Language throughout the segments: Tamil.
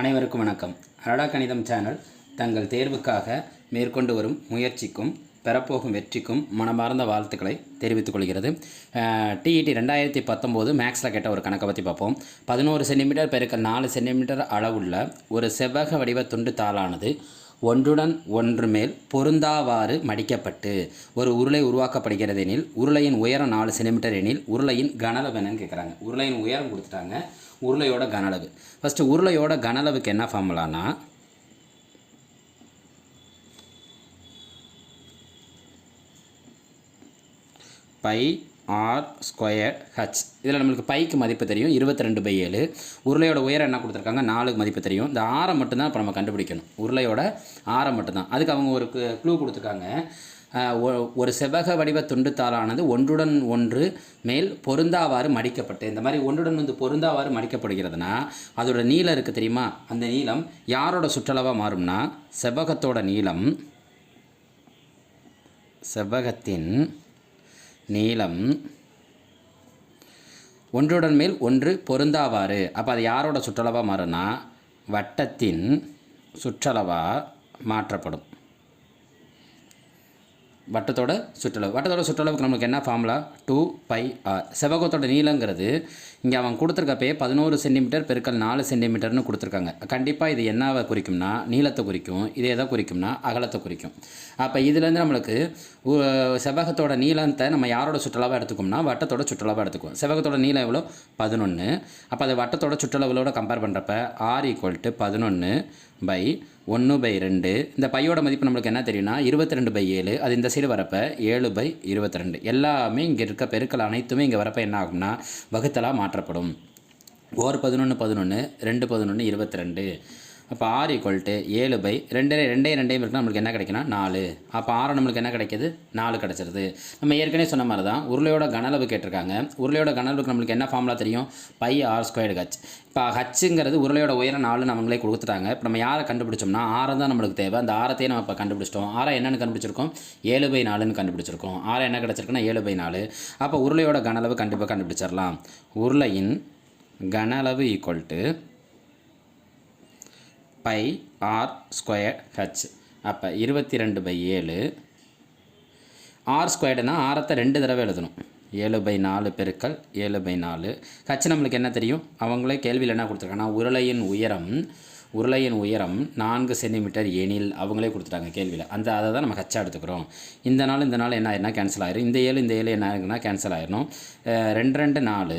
அனைவருக்கும் வணக்கம். அரடா கணிதம் சேனல் தங்கள் தேர்வுக்காக மேற்கொண்டு வரும் முயற்சிக்கும் பெறப்போகும் வெற்றிக்கும் மனமார்ந்த வாழ்த்துக்களை தெரிவித்துக் கொள்கிறது. டிஇடி ரெண்டாயிரத்தி பத்தொம்போது மேக்ஸில் கேட்ட ஒரு கணக்கை பற்றி பார்ப்போம். பதினோரு சென்டிமீட்டர் பெருக்கல் நாலு சென்டிமீட்டர் அளவுள்ள ஒரு செவ்வக வடிவ துண்டு தாளானது ஒன்றுடன் ஒன்று மேல் பொருந்தாவாறு மடிக்கப்பட்டு ஒரு உருளை உருவாக்கப்படுகிறது எனில் உருளையின் உயரம் நாலு சென்டிமீட்டர் எனில் உருளையின் கனளவு என்னன்னு கேட்குறாங்க உருளையின் உயரம் கொடுத்துட்டாங்க. உருளையோட கனளவு ஃபஸ்ட்டு உருளையோட கனளவுக்கு என்ன ஃபார்முலானா பை ஆர் ஸ்கொயர் ஹச் இதில் நம்மளுக்கு பைக்கு மதிப்பு தெரியும் இருபத்தி ரெண்டு பை ஏழு. உருளையோட உயரம் என்ன கொடுத்துருக்காங்க? நாலுக்கு மதிப்பு தெரியும். இந்த ஆரம் மட்டும்தான் இப்போ நம்ம கண்டுபிடிக்கணும். உருளையோட ஆரம் மட்டும்தான். அதுக்கு அவங்க ஒரு க்ளூ கொடுத்துருக்காங்க. ஒரு செவ்வக வடிவ துண்டுத்தாளானது ஒன்றுடன் ஒன்று மேல் பொருந்தாவாறு மடிக்கப்பட்டு இந்த மாதிரி ஒன்றுடன் வந்து பொருந்தாவாறு மடிக்கப்படுகிறதுனா அதோட நீளம் இருக்குது தெரியுமா? அந்த நீளம் யாரோட சுற்றளவாக மாறும்னா செவ்வகத்தோட நீளம் செவ்வகத்தின் நீளம் ஒன்றுடன் மேல் ஒன்று பொருந்தாவாறு. அப்போ அது யாரோட சுற்றளவாக மாறும்னா வட்டத்தின் சுற்றளவாக மாற்றப்படும். வட்டத்தோட சுற்றளவு. வட்டத்தோட சுற்றளவுக்கு நம்மளுக்கு என்ன ஃபார்முலா டூ பை ஆர் செவ்வகத்தோட நீளங்கிறது இங்கே அவன் கொடுத்துருக்கப்பே பதினோரு சென்டிமீட்டர் பெருக்கல் நாலு சென்டிமீட்டர்னு கொடுத்துருக்காங்க. கண்டிப்பாக இது என்னவை குறிக்கும்னா நீளத்தை குறிக்கும் இது எதை குறிக்கும்னா அகலத்தை குறிக்கும். அப்போ இதுலேருந்து நம்மளுக்கு செவ்வகத்தோட நீளத்தை நம்ம யாரோட சுற்றளவாக எடுத்துக்கோம்னா வட்டத்தோட சுற்றளவாக எடுத்துக்குவோம். செவ்வகத்தோட நீளம் எவ்வளோ பதினொன்று அப்போ அதை வட்டத்தோட சுற்றளவுகளோட கம்பேர் பண்ணுறப்ப ஆர் ஈக்குவல் டு பதினொன்று பை ஒன்று பை ரெண்டு. இந்த பையோட மதிப்பு நம்மளுக்கு என்ன தெரியும்னா இருபத்தி ரெண்டு பை ஏழு. அது இந்த சைடு வரப்போ ஏழு பை இருபத்தி ரெண்டு எல்லாமே இங்கே இருக்க பெருக்கள் அனைத்துமே இங்கே வரப்போ என்ன ஆகும்னா வகுத்தலாக மாற்றப்படும். ஓர் பதினொன்று பதினொன்று ரெண்டு பதினொன்று இருபத்தி ரெண்டு அப்போ ஆறு ஈக்குவல் டு ஏழு பை ரெண்டு ரெண்டே ரெண்டையும் இருக்குன்னா நம்மளுக்கு என்ன கிடைக்குன்னா நாலு. அப்போ ஆறு நம்மளுக்கு என்ன கிடைக்கிது? நாலு கிடச்சிருது. நம்ம ஏற்கனவே சொன்ன மாதிரி தான் உருளையோட கனளவு கேட்டிருக்காங்க. உருளையோட கனளவுக்கு நம்மளுக்கு என்ன ஃபார்முலா தெரியும்? பை ஆர் ஸ்கொயர்டு ஹச் இப்போ ஹச்சுங்கிறது உருளையோட உயரம் நாலு நம்மளே கொடுத்துட்டாங்க. இப்போ நம்ம யாரை கண்டுபிடிச்சோம்னா ஆரம் தான் நம்மளுக்கு தேவை. அந்த ஆரத்தையே நம்ம இப்போ கண்டுபிடிச்சிட்டோம். ஆறை என்னென்னு கண்டுபிடிச்சிருக்கோம்? ஏழு பை நாலுன்னு கண்டுபிடிச்சிருக்கோம். ஆறை என்ன கிடச்சிருக்குன்னா ஏழு பை நாலு. அப்போ உருளையோட கனளவு கண்டிப்பாக கண்டுபிடிச்சிடலாம் உருளையின் கனளவு equal to pi r square h அப்போ இருபத்தி ரெண்டு பை ஏழு. ஆர் ஸ்கொயர்டுனா ஆரத்தை ரெண்டு தடவை எழுதணும். ஏழு பை நாலு பெருக்கல் ஏழு பை நாலு. ஹச் நம்மளுக்கு என்ன தெரியும்? அவங்களே கேள்வியில் என்ன கொடுத்துருக்காங்கன்னா உருளையின் உயரம் உருளையின் உயரம் நான்கு சென்டிமீட்டர் எனில் அவங்களே கொடுத்துட்டாங்க கேள்வியில். அந்த அதை தான் நம்ம ஹச்சா எடுத்துக்கிறோம். இந்த நாள் இந்த நாள் என்ன ஆயிருன்னா கேன்சல் ஆயிரும். இந்த ஏழு இந்த ஏழு என்ன ஆயிருக்குன்னா கேன்சல் ஆயிரும் ரெண்டு ரெண்டு நாலு.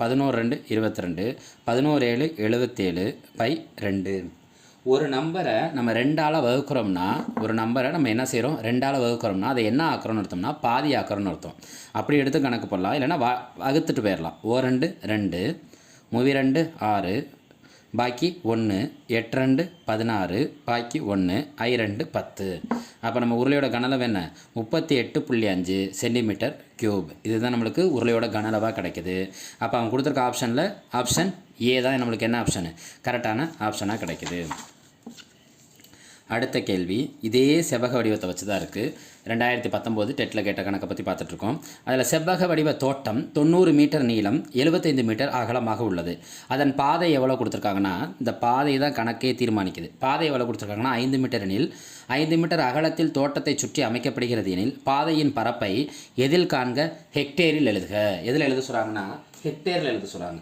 பதினோரு ரெண்டு இருபத்தி ரெண்டு பதினோரு ஏழு எழுபத்தேழு பை ரெண்டு. ஒரு நம்பரை நம்ம ரெண்டால் வகுக்கிறோம்னா ஒரு நம்பரை நம்ம என்ன செய்கிறோம் ரெண்டால் வகுக்கிறோம்னா அதை என்ன ஆக்கிறோம்னு அர்த்தம்னா பாதி ஆக்கிறோம்னு அர்த்தம். அப்படி எடுத்து கணக்கு போடலாம். இல்லைன்னா வ வகுத்துட்டு போயிடலாம். ஓ ரெண்டு ரெண்டு மூவி ரெண்டு ஆறு பாக்கி ஒன்று எட்டு ரெண்டு பதினாறு பாக்கி ஒன்று ஐ ரெண்டு பத்து. அப்போ நம்ம உருளையோட கனளவு என்ன? முப்பத்தி எட்டு புள்ளி அஞ்சு சென்டிமீட்டர் கியூப் இதுதான் நம்மளுக்கு உருளையோட கனளவாக கிடைக்குது. அப்போ அவன் கொடுத்துருக்க ஆப்ஷனில் ஆப்ஷன் ஏ தான் நம்மளுக்கு என்ன ஆப்ஷனு கரெக்டான ஆப்ஷனாக கிடைக்குது. அடுத்த கேள்வி இதே செவ்வக வடிவத்தை வச்சு தான் இருக்குது ரெண்டாயிரத்தி பத்தொம்போது டெட்டில் கேட்ட கணக்கை பற்றி பார்த்துட்ருக்கோம். அதில் செவ்வக வடிவ தோட்டம் தொண்ணூறு மீட்டர் நீளம் எழுபத்தைந்து மீட்டர் அகலமாக உள்ளது. அதன் பாதை எவ்வளோ கொடுத்துருக்காங்கன்னா இந்த பாதை தான் கணக்கே தீர்மானிக்குது. பாதை எவ்வளோ கொடுத்துருக்காங்கன்னா ஐந்து மீட்டர் எனில் ஐந்து மீட்டர் அகலத்தில் தோட்டத்தை சுற்றி அமைக்கப்படுகிறது எனில் பாதையின் பரப்பை எதில் காண்க? ஹெக்டேரில் எழுதுக. எதில் எழுத சொல்கிறாங்கன்னா ஹெக்டேரில் எழுத சொல்கிறாங்க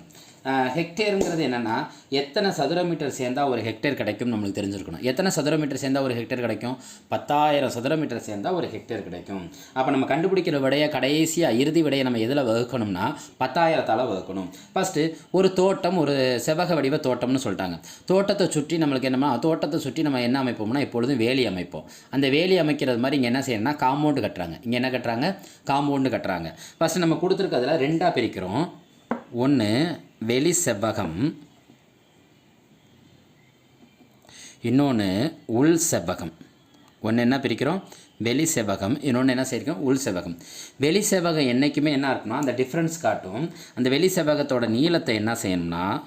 ஹெக்டேருங்கிறது என்னென்னா எத்தனை சதுர மீட்டர் சேர்ந்தால் ஒரு ஹெக்டேர் கிடைக்கும் நம்மளுக்கு தெரிஞ்சிருக்கணும். எத்தனை சதுர மீட்டர் சேர்ந்தா ஒரு ஹெக்டேர் கிடைக்கும்? பத்தாயிரம் சதுர மீட்டர் சேர்ந்தால் ஒரு ஹெக்டேர் கிடைக்கும். அப்போ நம்ம கண்டுபிடிக்கிற விடையை கடைசியாக இறுதி விடையை நம்ம எதில் வகுக்கணும்னா பத்தாயிரத்தால் வகுக்கணும். ஃபஸ்ட்டு ஒரு தோட்டம் ஒரு செவ்வக வடிவ தோட்டம்னு சொல்லிட்டாங்க. தோட்டத்தை சுற்றி நம்மளுக்கு என்னமா தோட்டத்தை சுற்றி நம்ம என்ன அமைப்போம்னா எப்பொழுதும் வேலி அமைப்போம். அந்த வேலி அமைக்கிறது மாதிரி இங்கே என்ன செய்யணும்னா காம்பவுண்டு கட்டுறாங்க. இங்கே என்ன கட்டுறாங்க? காம்பவுண்டு கட்டுறாங்க. ஃபஸ்ட்டு நம்ம கொடுத்துருக்கிறதுல ரெண்டாக பிரிக்கிறோம். ஒன்று வெளி செவ்வகம் இன்னொன்று உள் செவ்வகம் ஒன்று என்ன பிரிக்கிறோம்? வெளி செவ்வகம் இன்னொன்று என்ன செய்யிருக்கோம் உள் செவ்வகம் வெளி செவ்வகம் என்றைக்குமே என்ன இருக்குன்னா அந்த டிஃப்ரென்ஸ் காட்டும். அந்த வெளி செவ்வகத்தோட நீளத்தை என்ன செய்யணும்னா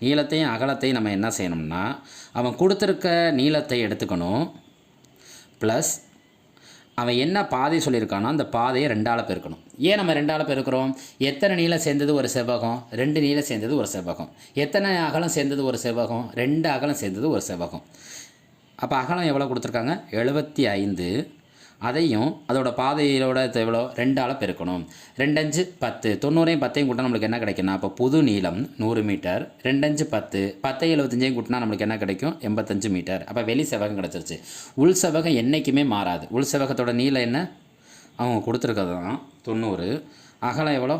நீளத்தையும் அகலத்தையும் நம்ம என்ன செய்யணும்னா அவன் கொடுத்துருக்க நீளத்தை எடுத்துக்கணும். ப்ளஸ் அவன் என்ன பாதை சொல்லியிருக்கானோ அந்த பாதையை ரெண்டால் பெருக்கணும். ஏன் நம்ம ரெண்டால் பெருக்கிறோம்? எத்தனை நீளம் சேர்ந்தது ஒரு செவ்வகம்? ரெண்டு நீளம் சேர்ந்தது ஒரு செவ்வகம். எத்தனை அகலம் சேர்ந்தது ஒரு செவ்வகம்? ரெண்டு அகலம் சேர்ந்தது ஒரு செவ்வகம். அப்போ அகலம் எவ்வளோ கொடுத்துருக்காங்க? எழுபத்தி ஐந்து. அதையும் அதோட பாதையோட எவ்வளோ? ரெண்டால் பெருக்கணும். ரெண்டஞ்சு பத்து. தொண்ணூறையும் பத்தையும் கூட்டினா நம்மளுக்கு என்ன கிடைக்கும்னா அப்போ புது நீளம் நூறு மீட்டர். ரெண்டஞ்சு பத்து. பத்தை எழுபத்தஞ்சையும் கூட்டினா நம்மளுக்கு என்ன கிடைக்கும்? எண்பத்தஞ்சு மீட்டர். அப்போ வெளி செவகம் கிடச்சிருச்சு. உள் செவகம் என்றைக்குமே மாறாது. உள் செவகத்தோட நீளம் என்ன? அவங்க கொடுத்துருக்கிறது தான் தொண்ணூறு. அகலம் எவ்வளோ?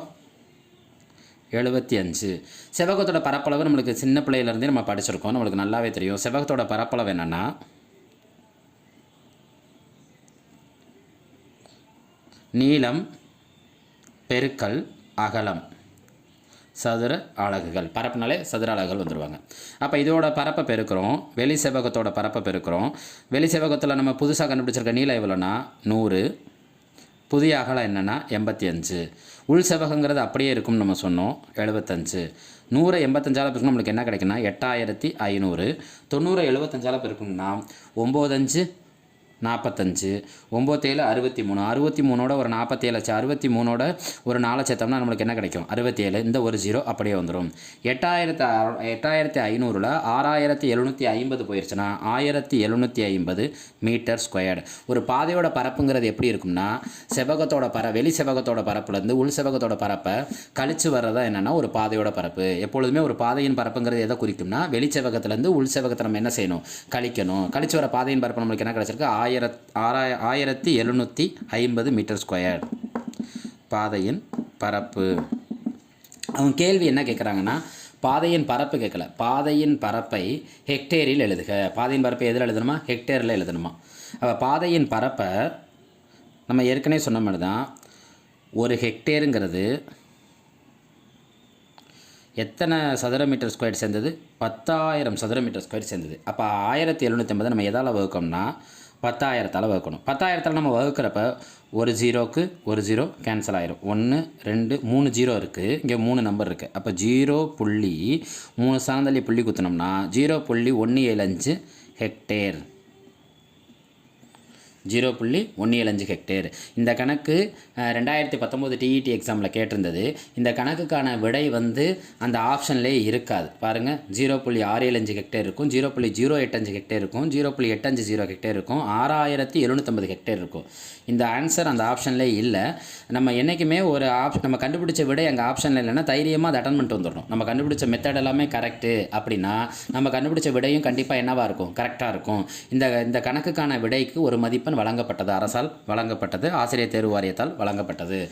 எழுபத்தி அஞ்சு செவகத்தோட பரப்பளவு நம்மளுக்கு சின்ன பிள்ளையிலேருந்தே நம்ம படிச்சிருக்கோம். நம்மளுக்கு நல்லாவே தெரியும். செவகத்தோட பரப்பளவு என்னென்னா நீளம் பெருக்கல் அகலம். சதுர அலகுகள். பரப்புனாலே சதுர அலகுகள் வந்துடுவாங்க அப்போ இதோட பரப்பை பெருக்கிறோம். வெளி செவ்வகத்தோட பரப்பை பெருக்கிறோம். வெளி செவ்வகத்தில் நம்ம புதுசாக கண்டுபிடிச்சிருக்க நீளம் எவ்வளோன்னா நூறு. புதிய அகலம் என்னென்னா எண்பத்தி அஞ்சு. உள் செவகங்கிறது அப்படியே இருக்கும்னு நம்ம சொன்னோம். எழுபத்தஞ்சு. நூறு எண்பத்தஞ்சால் பெருக்கணும் நம்மளுக்கு என்ன கிடைக்குன்னா எட்டாயிரத்தி ஐநூறு. தொண்ணூறு எழுபத்தஞ்சால் பெருக்கணும்னா ஒம்போதஞ்சு நாற்பத்தஞ்சு ஒம்பத்தேழு அறுபத்தி மூணு அறுபத்தி மூணோட ஒரு நாற்பத்தேழு ஆச்சு அறுபத்தி மூணோட ஒரு நாலு சேர்த்தோம்னா நம்மளுக்கு என்ன கிடைக்கும்? அறுபத்தேழு. இந்த ஒரு ஜீரோ அப்படியே வந்துடும் எட்டாயிரத்து எட்டாயிரத்தி ஐநூறில் ஆறாயிரத்தி எழுநூற்றி ஐம்பது போயிடுச்சுன்னா ஆயிரத்தி எழுநூற்றி ஐம்பது மீட்டர் ஸ்கொயர்டு. ஒரு பாதையோட பரப்புங்கிறது எப்படி இருக்கும்னா செவ்வகத்தோட பர வெளி செவ்வகத்தோட பரப்புலேருந்து உள் செவகத்தோட பரப்பை கழிச்சு வர்றதா என்னென்னா ஒரு பாதையோட பரப்பு. எப்பொழுதுமே ஒரு பாதையின் பரப்புங்கிறது எதை குறிக்கும்னா வெளி செவ்வகத்துலேருந்து உள் செவகத்தை நம்ம என்ன செய்யணும்? கழிக்கணும். கழிச்சு வர பாதையின் பரப்பு நம்மளுக்கு என்ன கிடச்சிருக்கு? ஆயிரத் ஆறாய ஆயிரத்தி எழுநூற்றி ஐம்பது மீட்டர் ஸ்கொயர். பாதையின் பரப்பு. அவங்க கேள்வி என்ன கேட்குறாங்கன்னா பாதையின் பரப்பு கேட்கல பாதையின் பரப்பை ஹெக்டேரில் எழுதுக. பாதையின் பரப்பை எதில் எழுதணுமா? ஹெக்டேரில் எழுதணுமா. அப்போ பாதையின் பரப்பை நம்ம ஏற்கனவே சொன்ன மாதிரி தான் ஒரு ஹெக்டேருங்கிறது எத்தனை சதுர மீட்டர் ஸ்கொயர் சேர்ந்தது? பத்தாயிரம் சதுர மீட்டர் ஸ்கொயர் சேர்ந்தது. அப்போ ஆயிரத்தி எழுநூற்றி ஐம்பது நம்ம எதால் வகுக்கோம்னா பத்தாயிரத்தால் வகுக்கணும். பத்தாயிரத்தால் நம்ம வகுக்கிறப்ப ஒரு ஜீரோக்கு ஒரு ஜீரோ கேன்சல் ஆயிரும். ஒன்று ரெண்டு மூணு ஜீரோ இருக்குது இங்கே மூணு நம்பர் இருக்குது அப்போ ஜீரோ புள்ளி மூணு சாந்தள்ளி புள்ளி குத்தினோம்னா ஜீரோ புள்ளி ஒன்று ஏழு அஞ்சு ஹெக்டேர் ஜீரோ புள்ளி ஒன்று ஏழு அஞ்சு ஹெக்டேர். இந்த கணக்கு ரெண்டாயிரத்தி பத்தொம்போது டிஇடி எக்ஸாமில் கேட்டிருந்தது. இந்த கணக்குக்கான விடை வந்து அந்த ஆப்ஷன்லேயே இருக்காது. பாருங்கள் ஜீரோ புள்ளி ஆறு ஏழு அஞ்சு ஹெக்டேர் இருக்கும் ஜீரோ புள்ளி ஜீரோ எட்டஞ்சு ஹெக்டேர் இருக்கும் ஜீரோ புள்ளி எட்டஞ்சு ஜீரோ ஹெக்டேர் இருக்கும் ஆறாயிரத்தி எழுநூற்றம்பது ஹெக்டேர் இருக்கும். இந்த ஆன்சர் அந்த ஆப்ஷன்லேயே இல்லை. நம்ம என்றைக்குமே ஒரு ஆப் நம்ம கண்டுபிடிச்ச விடை அங்கே ஆப்ஷனில் இல்லைன்னா தைரியமாக அதை அட்டன் பண்ணிட்டு வந்துடணும். நம்ம கண்டுபிடிச்ச மெத்தட் எல்லாமே கரெக்டு அப்படின்னா நம்ம கண்டுபிடிச்ச விடையும் கண்டிப்பாக என்னவாக இருக்கும்? கரெக்டாக இருக்கும். இந்த இந்த கணக்குக்கான விடைக்கு ஒரு மதிப்பெண் வழங்கப்பட்டது. அரசால் வழங்கப்பட்டது. ஆசிரியர் தேர்வு வாரியத்தால் வழங்கப்பட்டது.